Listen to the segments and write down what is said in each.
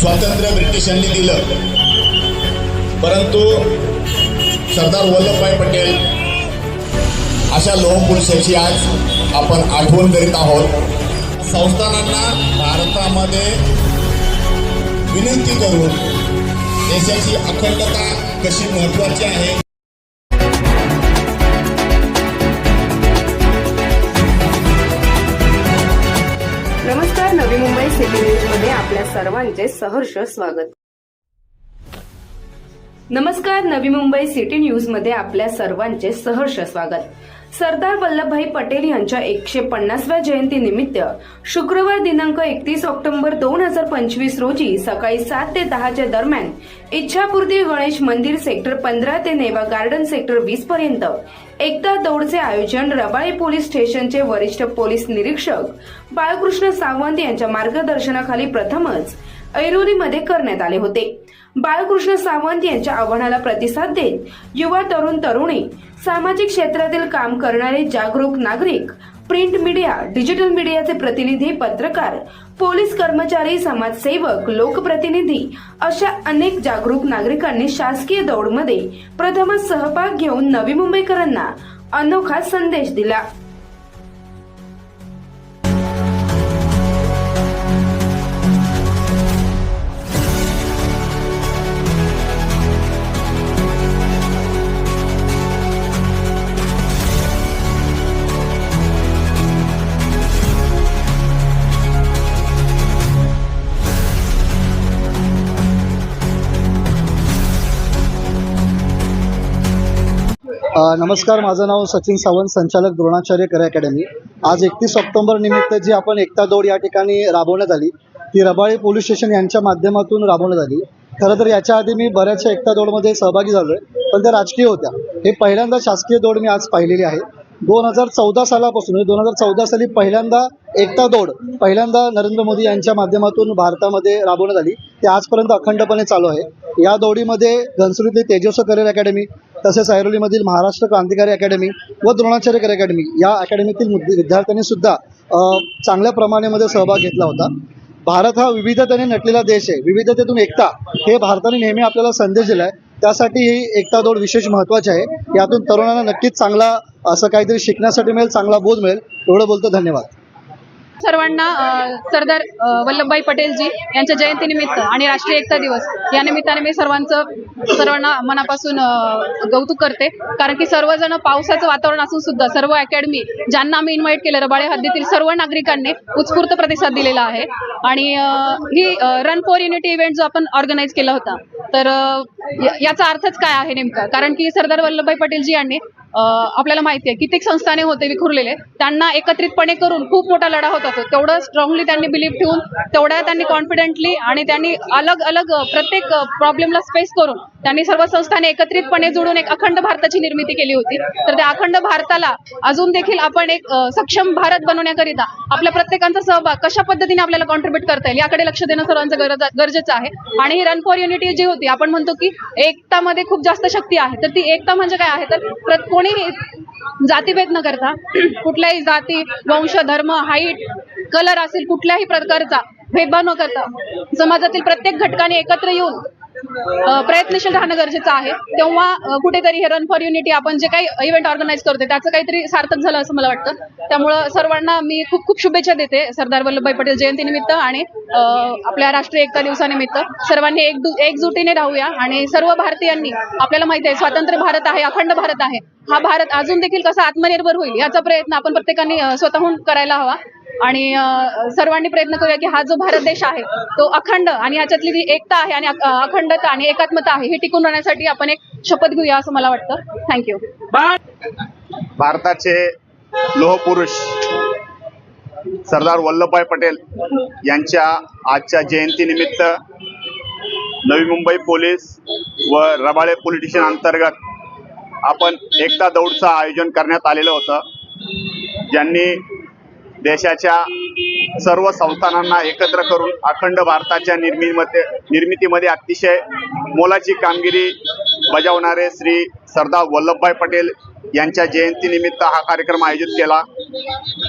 स्वातंत्र्य ब्रिटिशांनी दिलं. परंतु सरदार वल्लभभाई पटेल अशा लोहपुरुषाची आज आपण आठवण करीत आहोत. संस्थानांना भारतामध्ये विनंती करून देशाची अखंडता कशी महत्वाची आहे? नमस्कार नवी मुंबई सिटी न्यूज. आपल्या सर्वांचे सहर्ष स्वागत. नमस्कार नवी मुंबई सिटी न्यूजमध्ये आपल्या सर्वांचे सहर्ष स्वागत. सरदार वल्लभभाई पटेल यांच्या एकशे पन्नासव्या जयंती निमित्त शुक्रवार दिनांक एकतीस ऑक्टोबर दोन हजार पंचवीस रोजी सकाळी सात ते दहाच्या दरम्यान इच्छापूर्ती गणेश मंदिर सेक्टर पंधरा ते नेवा गार्डन सेक्टर वीस पर्यंत एकता दौडचे आयोजन रबाळे पोलीस स्टेशनचे वरिष्ठ पोलीस निरीक्षक बाळकृष्ण सावंत यांच्या मार्गदर्शनाखाली प्रथमच ऐरोलीमध्ये करण्यात आले होते. बाळकृष्ण सावंत यांच्या आव्हानाला प्रतिसाद देत युवा तरुण तरुणी सामाजिक क्षेत्रातील काम करणारे जागरूक नागरिक प्रिंट मीडिया डिजिटल मीडियाचे प्रतिनिधी पत्रकार पोलीस कर्मचारी समाजसेवक लोकप्रतिनिधी अशा अनेक जागरूक नागरिकांनी शासकीय दौडमध्ये प्रथमच सहभाग घेऊन नवी मुंबईकरांना अनोखा संदेश दिला. नमस्कार माझं नाव सचिन सावंत संचालक द्रोणाचार्य कर अकॅडमी. आज एकतीस ऑक्टोबर निमित्त जी आपण एकता दौड या ठिकाणी राबवण्यात आली ती रबाळी पोलीस स्टेशन यांच्या माध्यमातून राबवण्यात आली. खरं तर याच्या आधी मी बऱ्याचशा एकता दौडमध्ये सहभागी झालो आहे पण त्या राजकीय होत्या. हे पहिल्यांदा शासकीय दौड मी आज पाहिलेली आहे. दोन हजार चौदा सालापासून म्हणजे दोन हजार चौदा साली पहिल्यांदा एकता दौड पहिल्यांदा नरेंद्र मोदी यांच्या माध्यमातून भारतामध्ये राबवण्यात आली. ते आजपर्यंत अखंडपणे चालू आहे. या दौडीमध्ये घनसुरीतली तेजस्व करिअर अकॅडमी तसेच ऐरोलीमधील महाराष्ट्र क्रांतिकारी अकॅडमी व द्रोणाचार्य करिअर अकॅडमी या अकॅडमीतील विद्यार्थ्यांनी सुद्धा चांगल्या प्रमाणामध्ये सहभाग घेतला होता. भारत हा विविधतेने नटलेला देश आहे. विविधतेतून एकता हे भारताने नेहमी आपल्याला संदेश दिला आहे त्यासाठी ही एकता दौड विशेष महत्त्वाची आहे. यातून तरुणांना नक्कीच चांगला असं काहीतरी शिकण्यासाठी मिळेल चांगला बोध मिळेल. एवढं बोलतो धन्यवाद. सर्वांना सरदार वल्लभभाई पटेलजी यांच्या जयंतीनिमित्त आणि राष्ट्रीय एकता दिवस या निमित्ताने मी सर्वांचं सर्वांना मनापासून कौतुक करते. कारण की सर्वजण पावसाचं वातावरण असून सुद्धा सर्व अकॅडमी ज्यांना आम्ही इन्व्हाइट केलं रबाळे हद्दीतील सर्व नागरिकांनी उत्स्फूर्त प्रतिसाद दिलेला आहे. आणि ही रन फॉर युनिटी इव्हेंट जो आपण ऑर्गनाईज केला होता तर याचा अर्थच काय आहे नेमका? कारण की सरदार वल्लभभाई पटेलजी यांनी आपल्याला माहिती आहे कित्येक संस्थाने होते विखुरलेले. त्यांना एकत्रितपणे करून खूप मोठा लढा होता तो तेवढं स्ट्रॉंगली त्यांनी बिलीव्ह ठेवून तेवढ्या त्यांनी कॉन्फिडेंटली आणि त्यांनी अलग अलग प्रत्येक प्रॉब्लेमला स्पेस करून त्यांनी सर्व संस्थाने एकत्रितपणे जोडून एक अखंड भारताची निर्मिती केली होती. तर त्या अखंड भारताला अजून देखील आपण एक सक्षम भारत बनवण्याकरिता आपल्या प्रत्येकांचा सहभाग कशा पद्धतीने आपल्याला कॉन्ट्रीब्युट करता येईल याकडे लक्ष देणं सर्वांचं गरज गरजेचं आहे. आणि ही रन फॉर युनिटी जी होती आपण म्हणतो की एकतामध्ये खूप जास्त शक्ती आहे. तर ती एकता म्हणजे काय आहे? तर कोणी कोणीही जातीभेद न करता कुठल्याही जाती वंश धर्म हाईट कलर असेल कुठल्याही प्रकारचा भेदभाव न करता समाजातील प्रत्येक घटकाने एकत्र येऊन प्रयत्नशील राहणं गरजेचं आहे. तेव्हा कुठेतरी हे रन फॉर युनिटी आपण जे काही इव्हेंट ऑर्गनाईज करतोय त्याचं काहीतरी सार्थक झालं असं मला वाटतं. त्यामुळं सर्वांना मी खूप खूप शुभेच्छा देते सरदार वल्लभभाई पटेल जयंतीनिमित्त आणि आपल्या राष्ट्रीय एकता दिवसानिमित्त. सर्वांनी एक एकजुटीने राहूया आणि सर्व भारतीयांनी आपल्याला माहिती आहे स्वातंत्र्य भारत आहे अखंड भारत आहे. हा भारत अजून देखील कसा आत्मनिर्भर होईल याचा प्रयत्न आपण प्रत्येकाने स्वतःहून करायला हवा. आणि सर्वांनी प्रयत्न करूया की हा जो भारत देश आहे तो अखंड आणि याच्यातली जी एकता आहे आणि अखंडता आणि एकात्मता आहे ही टिकून राहण्यासाठी आपण एक शपथ घेऊया असं मला वाटतं. थँक्यू भारताचे लोहपुरुष सरदार वल्लभभाई पटेल यांच्या आजच्या जयंतीनिमित्त नवी मुंबई पोलीस व रबाळे पोलीस स्टेशन अंतर्गत आपण एकता दौडचं आयोजन करण्यात आलेलं होतं. ज्यांनी देशाच्या सर्व संस्थानांना एकत्र करून अखंड भारताच्या निर्मितीमध्ये निर्मितीमध्ये अतिशय मोलाची कामगिरी बजावणारे श्री सरदार वल्लभभाई पटेल यांच्या जयंतीनिमित्त हा कार्यक्रम आयोजित केला.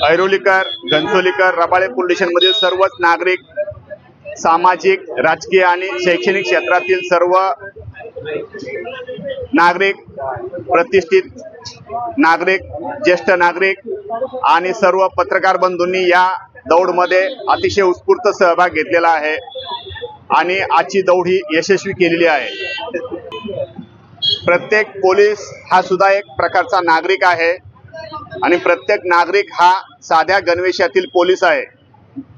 ऐरोलीकर घनसोलीकर रबाळे पोलीस सर्वच नागरिक सामाजिक राजकीय आणि शैक्षणिक क्षेत्रातील सर्व नागरिक प्रतिष्ठित नागरिक ज्येष्ठ नागरिक आणि सर्व पत्रकार बंधूंनी या दौडमध्ये अतिशय उत्स्फूर्त सहभाग घेतलेला आहे आणि आजची दौड ही यशस्वी केलेली आहे. प्रत्येक पोलीस हा सुद्धा एक प्रकारचा नागरिक आहे आणि प्रत्येक नागरिक हा साध्या गणवेशातील पोलीस आहे.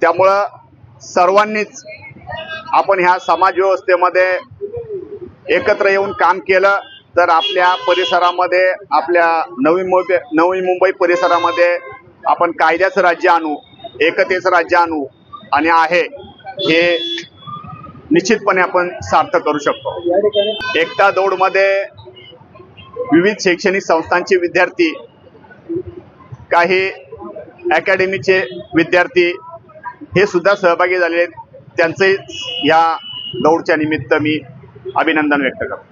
त्यामुळं सर्वांनीच आपण ह्या समाज व्यवस्थेमध्ये एकत्र येऊन काम केलं. तर आपल्या परिसरामध्ये आपल्या नवी मुंबई नवी मुंबई परिसरामध्ये आपण कायद्याचं राज्य आणू एकतेचं राज्य आणू आणि आहे हे निश्चितपणे आपण सार्थ करू शकतो. एकता दौडमध्ये विविध शैक्षणिक संस्थांचे विद्यार्थी काही अकॅडमीचे विद्यार्थी हे सुद्धा सहभागी झाले आहेत. त्यांचे या दौडच्या निमित्त मी अभिनंदन व्यक्त करतो.